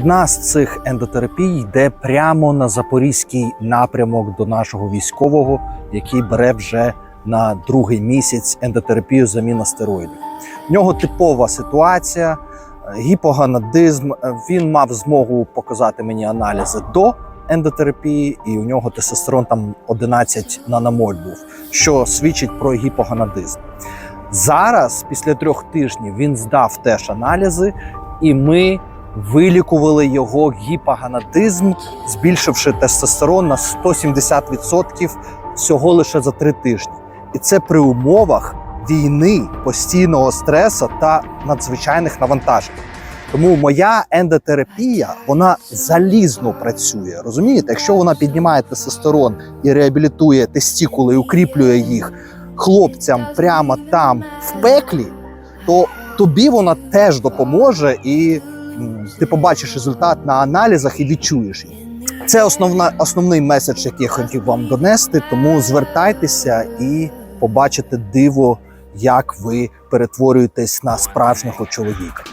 Одна з цих ендотерапій йде прямо на запорізький напрямок до нашого військового, який бере вже на другий місяць ендотерапію заміна стероїдів. В нього типова ситуація, е, гіпоганадизм. Е, Він мав змогу показати мені аналізи до ендотерапії, і у нього тестостерон там 11 наномоль був, що свідчить про гіпоганадизм. Зараз, після трьох тижнів, він здав теж аналізи, і ми вилікували його гіпоганадизм, збільшивши тестостерон на 170% всього лише за три тижні. І це при умовах війни, постійного стресу та надзвичайних навантажень. Тому моя ендотерапія вона залізно працює. Розумієте, якщо вона піднімає тестостерон і реабілітує тестікули і укріплює їх хлопцям прямо там в пеклі, то тобі вона теж допоможе, і ти побачиш результат на аналізах і відчуєш їх. Це основна основний меседж, який я хотів вам донести. Тому звертайтеся і побачите диво, як ви перетворюєтесь на справжнього чоловіка.